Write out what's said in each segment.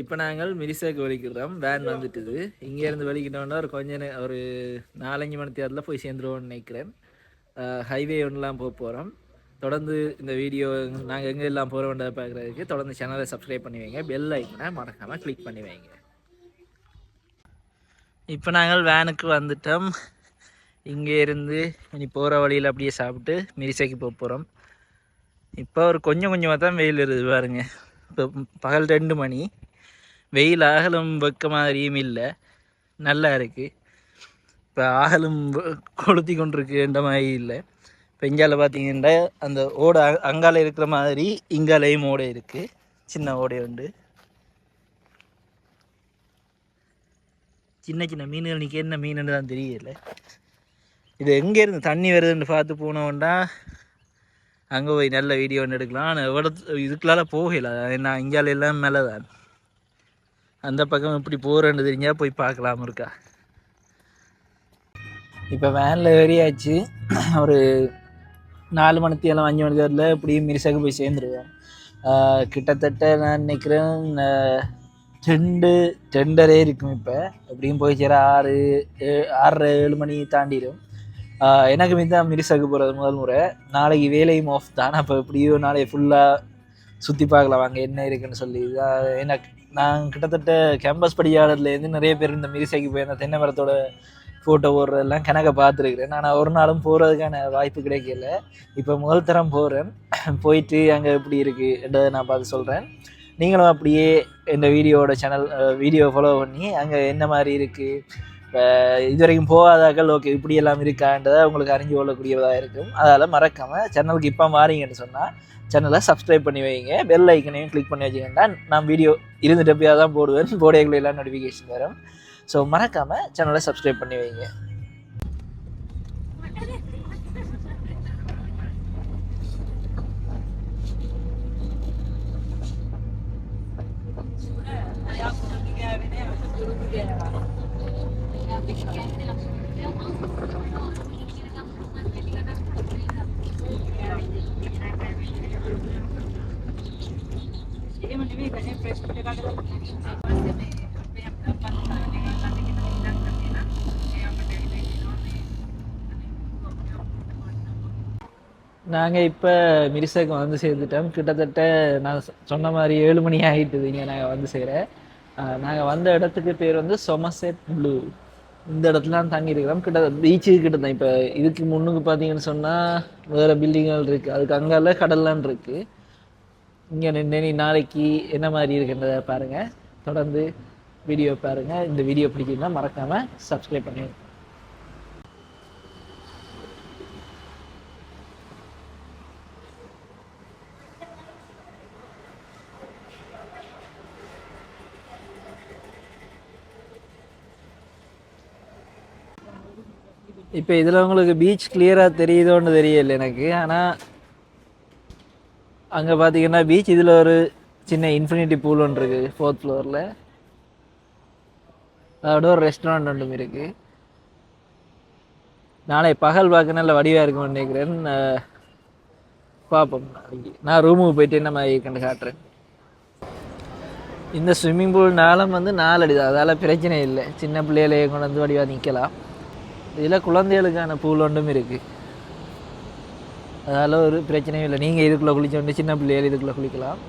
இப்போ நாங்கள் மிரிசாக்கு வலிக்கிறோம். வேன் வந்துட்டுது. இங்கேருந்து வலிக்கிட்டோம்னா ஒரு கொஞ்ச ஒரு நாலஞ்சு மணி தேரத்தில் போய் சேர்ந்துருவோம்னு நினைக்கிறேன். ஹைவே ஒன்றுலாம் போக போகிறோம் தொடர்ந்து இந்த வீடியோ நாங்கள் எங்கே எல்லாம் போகிறோன்றதை பார்க்குறதுக்கு தொடர்ந்து சேனலை சப்ஸ்கிரைப் பண்ணி வைங்க. பெல் ஐக்கனை மறக்காமல் கிளிக் பண்ணி வைங்க. இப்போ நாங்கள் வேனுக்கு வந்துட்டோம். இங்கே இருந்து இனி போகிற வழியில் அப்படியே சாப்பிட்டு மிரிசைக்கு போக போகிறோம் இப்போ ஒரு கொஞ்சம் கொஞ்சமாக தான் வெயில் இருக்குது பாருங்க. இப்போ பகல் ரெண்டு மணி. வெயில் அகலும் வெக்க மாதிரியும் இல்லை. நல்லா இருக்குது இப்போ அகலும் கொளுத்தி கொண்டிருக்குன்ற மாதிரி இல்லை. இப்போ இங்கால பார்த்தீங்கன்னா அந்த ஓடை அங்கால இருக்கிற மாதிரி இங்காலையும் ஓடை இருக்குது சின்ன ஓடை உண்டு. சின்ன சின்ன மீன்கள் நிற்க என்ன மீனுன்னு தான் தெரியல. இது எங்கேருந்து தண்ணி வருதுன்னு பார்த்து போனோம்டா அங்கே போய் நல்ல வீடியோ ஒன்று எடுக்கலாம். ஆனால் எவ்வளோ இதுக்குள்ளால போகல. நான் இங்கால எல்லாம் மேலே தான் அந்த பக்கம் இப்படி போகிறேன்னு தெரிஞ்சா போய் பார்க்கலாம் இருக்கா? இப்போ வேனில் ஏறியாச்சு. ஒரு நாலு மணிக்கு எல்லாம் அஞ்சு மணி நேரத்தில் இப்படியும் மிரிசாக்கு போய் சேர்ந்துருவேன். கிட்டத்தட்ட நான் நினைக்கிறேன் டெண்டு ரெண்டு இருக்கும் இப்போ. எப்படியும் போய் சேர ஆறு ஏ- ஆறரை ஏழு மணி தாண்டிடும். எனக்கு எனக்கு தான் மிரிசாக்கு போகிறது முதல் முறை. நாளைக்கு வேலையும் ஆஃப் தான். அப்போ எப்படியோ நாளைக்கு ஃபுல்லாக சுற்றி பார்க்கலாம். வாங்க என்ன இருக்குன்னு சொல்லி. இதான் எனக்கு நான் கிட்டத்தட்ட கேம்பஸ் படியாளர்லேருந்து நிறைய பேர் இந்த மிரிசைக்கு போய் அந்த தென்னை மரத்தோட ஃபோட்டோ போடுறதெல்லாம் கணக்க பார்த்துருக்குறேன். நான் ஒரு நாளும் போகிறதுக்கான வாய்ப்பு கிடைக்கல. இப்போ முதல் தரம் போகிறேன் போயிட்டு அங்கே எப்படி இருக்குன்றதை நான் பார்த்து சொல்கிறேன் நீங்களும் அப்படியே இந்த வீடியோவோட சேனல் வீடியோ ஃபாலோ பண்ணி அங்கே என்ன மாதிரி இருக்குது இது வரைக்கும் போகாதாக்கள் ஓகே இப்படி எல்லாம் இருக்கான்றதை உங்களுக்கு அறிஞ்சு கொள்ளக்கூடியதாக இருக்கும். அதால் மறக்காமல் சேனலுக்கு இப்போ மாறிங்கன்னு சொன்னால் சேனலை சப்ஸ்கிரைப் பண்ணி வைங்க. பெல் ஐக்கனையும் கிளிக் பண்ணி வச்சிங்கன்னா நான் வீடியோ இருந்துட்டப்பையாக தான் போடுவேன். போடையங்களை எல்லாம் நோட்டிஃபிகேஷன் வரும். ஸோ மறக்காமல் சேனலை சப்ஸ்கிரைப் பண்ணி வைங்க. நாங்கள் இப்போ மிரிசாக்கு வந்து சேர்ந்துட்டோம். கிட்டத்தட்ட நான் சொன்ன மாதிரி ஏழு மணி ஆகிட்டுது இங்கே நாங்கள் வந்து சேர. நாங்கள் வந்த இடத்துக்கு பேர் வந்து சொமசெட் ப்ளூ இந்த இடத்துல தான் தங்கியிருக்கிறோம் கிட்ட பீச்சு கிட்ட தான் இப்போ இதுக்கு முன்னுக்கு பார்த்தீங்கன்னு சொன்னால் வேறு பில்டிங்கள் இருக்குது அதுக்கு அங்கால கடல்லாம் இருக்குது இங்கே நின்று நாளைக்கு என்ன மாதிரி இருக்குன்றதை பாருங்கள் தொடர்ந்து வீடியோ பாருங்கள் இந்த வீடியோ பிடிக்குன்னா மறக்காமல் சப்ஸ்கிரைப் பண்ணுங்கள் இப்போ இதில் உங்களுக்கு பீச் கிளியராக தெரியுதோன்னு தெரியல எனக்கு. ஆனால் அங்கே பார்த்தீங்கன்னா பீச் இதில் ஒரு சின்ன இன்ஃபினிட்டி பூல் ஒன்று இருக்குது ஃபோர்த் ஃப்ளோரில் அதோட ஒரு ரெஸ்டாரண்ட் ஒன்றும் இருக்குது நாளை பகல் பார்க்க நல்ல வடிவாக இருக்கும்னு நினைக்கிறேன். பார்ப்போம். நாளைக்கு நான் ரூமுக்கு போயிட்டு நம்ம கண்டு காட்டுறேன். இந்த ஸ்விம்மிங் பூல் நாளம் வந்து நாலடி தான் அதால் பிரச்சனை இல்லை. சின்ன பிள்ளைகளையே கொண்டு வந்து வடிவாக நிற்கலாம் இதில் குழந்தைகளுக்கான பூல் ஒன்றும் இருக்குது அதால் ஒரு பிரச்சனையும் இல்லை. நீங்கள் இதுக்குள்ளே குளிச்சோண்டு சின்ன பிள்ளைகள் இதுக்குள்ளே குளிக்கலாம்.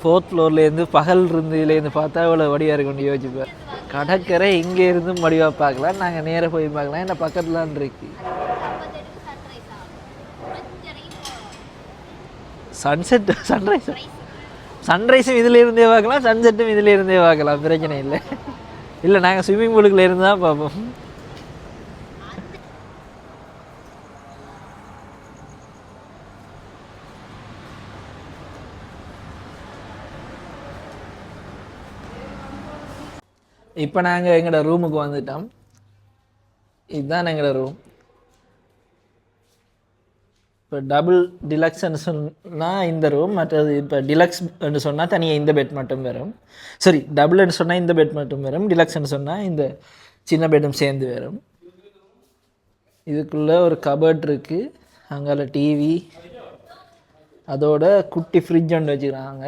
ஃபோர்த் ஃப்ளோர்லேருந்து பகல் இருந்து இதுலேருந்து பார்த்தா இவ்வளோ வடிவாக இருக்கும்னு யோசிப்பேன் கடற்கரை இங்கே இருந்தும் வடிவாக பார்க்கலாம். நாங்கள் நேராக போய் பார்க்கலாம். என்ன பக்கத்துலான் இருக்கு. சன்செட் சன்ரைஸ் சன்ரைஸும் இதுலேருந்தே பார்க்கலாம். சன்செட்டும் இதில் இருந்தே பார்க்கலாம். பிரச்சனை இல்லை. இல்லை நாங்கள் ஸ்விம்மிங் பூலுக்குள்ள இருந்து தான் பார்ப்போம். இப்போ நாங்கள் எங்களோட ரூமுக்கு வந்துட்டோம். இதுதான் எங்களோட ரூம் இப்போ டபுள் டிலக்ஸ்ன்னு சொன்னால் இந்த ரூம் மற்றது இப்போ டிலக்ஸ்ன்னு சொன்னால் தனியாக இந்த பெட் மட்டும் வரும். சரி டபுள்னு சொன்னால் இந்த பெட் மட்டும் வரும். டிலக்ஸ்ன்னு சொன்னால் இந்த சின்ன பெட்டும் சேர்ந்து வரும். இதுக்குள்ளே ஒரு கபர்ட் இருக்குது அங்கால டிவி அதோட குட்டி ஃப்ரிட்ஜ் ஒன்று வச்சுக்கிறாங்க.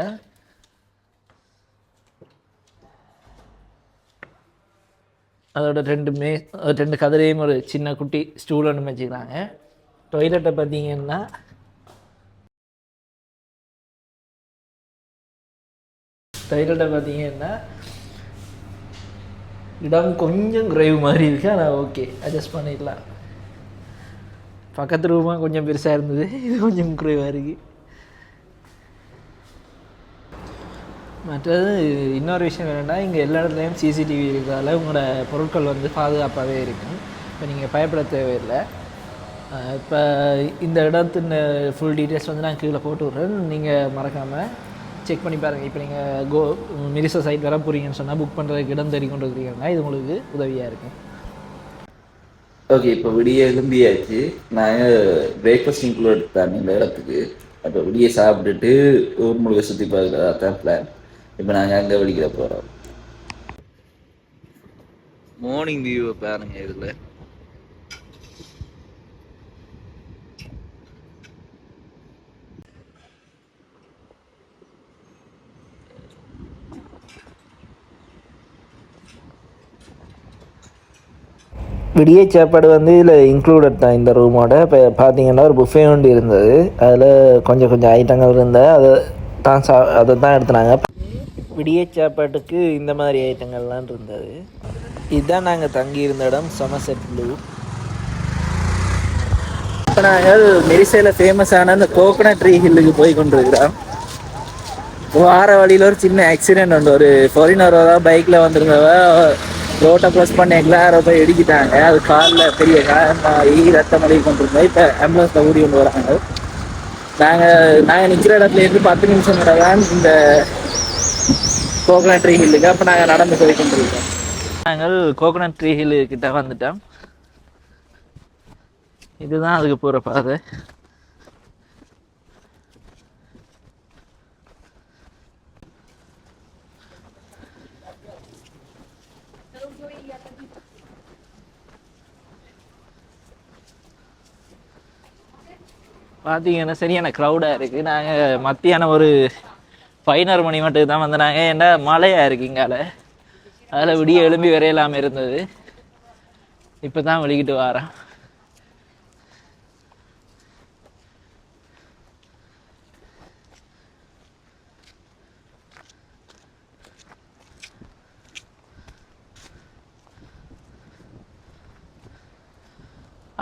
அதோட ரெண்டு மே ரெண்டு கதிரையும் ஒரு சின்ன குட்டி ஸ்டூல் ஒன்று வச்சுக்கிறாங்க டொய்லெட்டை பார்த்தீங்கன்னா டொய்லெட்டை பார்த்தீங்கன்னா இடம் கொஞ்சம் குறைவு மாதிரி இருக்கு ஆனால் ஓகே அட்ஜஸ்ட் பண்ணிடலாம். பக்கத்து ரூமாக கொஞ்சம் பெருசாக இருந்தது இது கொஞ்சம் குறைவாக இருக்குது மற்றது இன்னொரு விஷயம் என்னென்னா இங்கே எல்லா இடத்துலையும் சிசிடிவி இருக்கிறதால உங்களோட பொருட்கள் வந்து பாதுகாப்பாகவே இருக்கும். இப்போ நீங்கள் பயப்பட தேவையில்லை. இப்போ இந்த இடத்தின் ஃபுல் டீட்டெயில்ஸ் வந்து நான் கீழே போட்டு விட்றேன். நீங்கள் மறக்காமல் செக் பண்ணி பாருங்கள் இப்போ நீங்கள் கோ மிரிசா சைட் வர போகிறீங்கன்னு சொன்னால் புக் பண்ணுறதுக்கு இடம் தேடி கொண்டு இருக்கிறீங்கன்னா இது உங்களுக்கு உதவியாக இருக்கும். ஓகே இப்போ விடிய எழும்பியாச்சு. நாங்கள் பிரேக்ஃபாஸ்ட் இன்க்ளூட் தான் இந்த இடத்துக்கு. அப்போ விடிய சாப்பிட்டுட்டு ஊர் முழுக்க சுற்றி பார்க்குறதா தான் பிளான் இப்போ நாங்கள் அங்கே வெடிக்கிற போகிறோம் மார்னிங் வியூவை பாருங்க இதில். விடிய சாப்பாடு வந்து இதில் இன்க்ளூடட் தான் இந்த ரூமோட இப்போ பார்த்தீங்கன்னா ஒரு புஃபே ஒன்று இருந்தது. அதில் கொஞ்சம் கொஞ்சம் ஐட்டங்கள் இருந்தால் அதை தான் சா அதை தான் எடுத்துனாங்க. விடிய சாப்பாட்டுக்கு இந்த மாதிரி ஐட்டங்கள்லாம் இருந்தது. இதுதான் நாங்கள் தங்கியிருந்த இடம் சமசெட் ப்ளூ இப்போ நாங்கள் மெரிசையில் ஃபேமஸான அந்த கோகனட் ட்ரீ ஹில்லுக்கு போய் கொண்டிருக்கிறோம். வார வழியில் ஒரு சின்ன ஆக்சிடென்ட் உண்டு. ஒரு ஃபாரினர் தான் பைக்கில் வந்திருந்தவ ரோட்டை ப்ரெஸ் பண்ணிக்கல யாரோ போய் இடிக்கிட்டாங்க. அது காலில் பெரிய காயமாகி ரத்தம் அழுகி கொண்டிருந்தோம் இப்போ ஆம்புலன்ஸில் ஊடி கொண்டு வராங்க. நாங்கள் நாங்கள் நிற்கிற இடத்துல இருந்து பத்து நிமிஷம் தான் இந்த கோகனட் ட்ரீ ஹில்லுக்கு அப்போ நாங்கள் நடந்து போய் கொண்டிருக்கோம். நாங்கள் கோகனட் ட்ரீ ஹில்லு கிட்ட வந்துட்டோம். இதுதான் அதுக்கு போகிற பாதை. பார்த்தீங்கன்னா சரியான க்ரௌடாக இருக்குது நாங்கள் மத்தியானம் ஒரு பதினாறு மணி மட்டுக்கு தான் வந்தனாங்க. ஏன்னா மழையாக இருக்கீங்கால இங்கால? அதில் விடிய எழும்பி வரையலாமல் இருந்தது. இப்போ தான் வெளிக்கிட்டு வரேன்.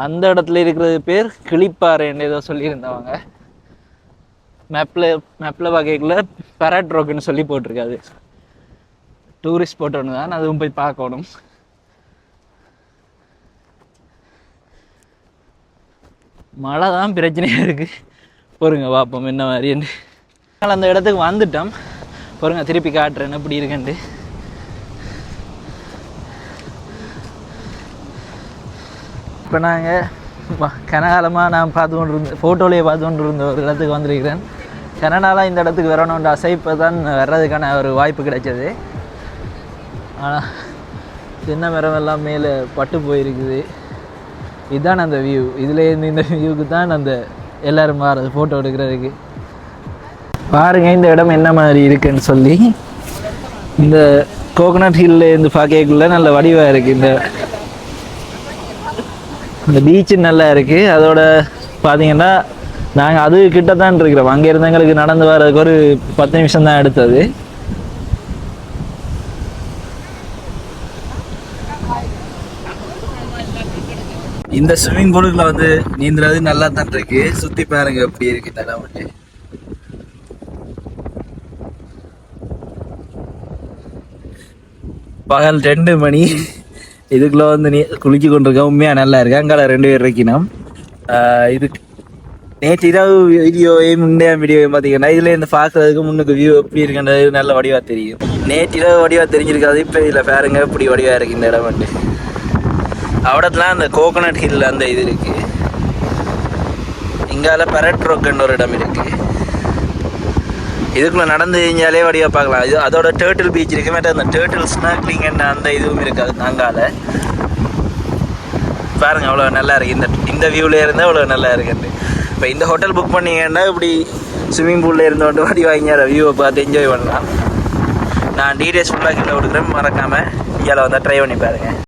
அந்த இடத்துல இருக்கிறது பேர் கிளிப்பாறைன்னு ஏதோ சொல்லியிருந்தவங்க. மேப்பில் மேப்பில் வகைக்குள்ள பெரட் ரோக்குன்னு சொல்லி போட்டிருக்காது. டூரிஸ்ட் ஸ்பாட் ஒன்று தான் அதுவும் போய் பார்க்கணும். மழை தான் பிரச்சனையாக இருக்குது பொறுங்க பார்ப்போம் என்ன மாதிரின்னு நாங்கள் அந்த இடத்துக்கு வந்துட்டோம். பொறுங்க திருப்பி காட்டுறேன் எப்படி இருக்குன்ட்டு. இப்போ நாங்கள் கனகாலமாக நான் பார்த்து கொண்டு இருந்த ஃபோட்டோலேயே பார்த்து கொண்டு இருந்த ஒரு இடத்துக்கு வந்திருக்கிறேன். கனடாலாம் இந்த இடத்துக்கு வரணுன்ற அசை தான் வர்றதுக்கான ஒரு வாய்ப்பு கிடைச்சது. ஆனால் சின்ன மரம் எல்லாம் மேலே பட்டு போயிருக்குது. இதுதான் அந்த வியூ இதுலேருந்து இந்த வியூவுக்கு தான் அந்த எல்லோரும் வர்றது ஃபோட்டோ எடுக்கிறதுக்கு. பாருங்கள் இந்த இடம் என்ன மாதிரி இருக்குன்னு சொல்லி. இந்த கோகனட் ஹில்ல இருந்து பார்க்கக்குள்ள நல்ல வடிவாக இருக்குது இந்த. இந்த பீச்சு நல்லா இருக்குது அதோட பார்த்தீங்கன்னா நாங்கள் அது கிட்ட தான் இருக்கிறோம். அங்கே இருந்து எங்களுக்கு நடந்து வர்றதுக்கு ஒரு பத்து நிமிஷம் தான் எடுத்தது. இந்த ஸ்விம்மிங் பூலுக்குள்ள வந்து நீந்துறது நல்லா தான் இருக்கு. சுத்தி பாருங்க எப்படி இருக்கு தடவை பகல் ரெண்டு மணி. இதுக்குள்ள வந்து நீ குளிச்சு கொண்டிருக்க உண்மையா நல்லா இருக்கு. அங்கால ரெண்டு பேர் இருக்கணும். இது நேற்று இரவு வீடியோவையும் முந்தைய வீடியோவையும் பார்த்தீங்கன்னா இதில் இருந்து பார்க்கறதுக்கு முன்னுக்கு வியூ எப்படி இருக்குன்றது நல்ல வடிவாக தெரியும். நேற்று இரவு வடிவாக தெரிஞ்சிருக்காது இப்போ இதில் பாருங்க இப்படி வடிவாக இருக்கு இந்த இடம் வந்து. அவடத்துல அந்த கோகனட் ஹில் அந்த இது இருக்கு. இங்கால பெரட் ரோக்குன்னு ஒரு இடம் இருக்கு. இதுக்குள்ள நடந்து தெரிஞ்சாலே வடிவாக பார்க்கலாம். இது அதோட டேர்ட்டில் பீச் இருக்கு. மேட்ட அந்த டேர்ட்டில் ஸ்னாக்லிங் அந்த இதுவும் இருக்காது அங்கால. பாருங்க அவ்வளோ நல்லா இருக்கு. இந்த இந்த வியூவில் இருந்தால் அவ்வளோ நல்லா இருக்குது இப்போ இந்த ஹோட்டல் புக் பண்ணீங்கன்னா இப்படி ஸ்விம்மிங் பூலில் இருந்தோண்டு வடி வாங்கி அதை வியூவை பார்த்து என்ஜாய் பண்ணலாம். நான் டீடைல்ஸ் ஃபுல்லாக கீழே கொடுக்குறேன் மறக்காமல் இங்கே வந்தால் ட்ரை பண்ணி பாருங்கள்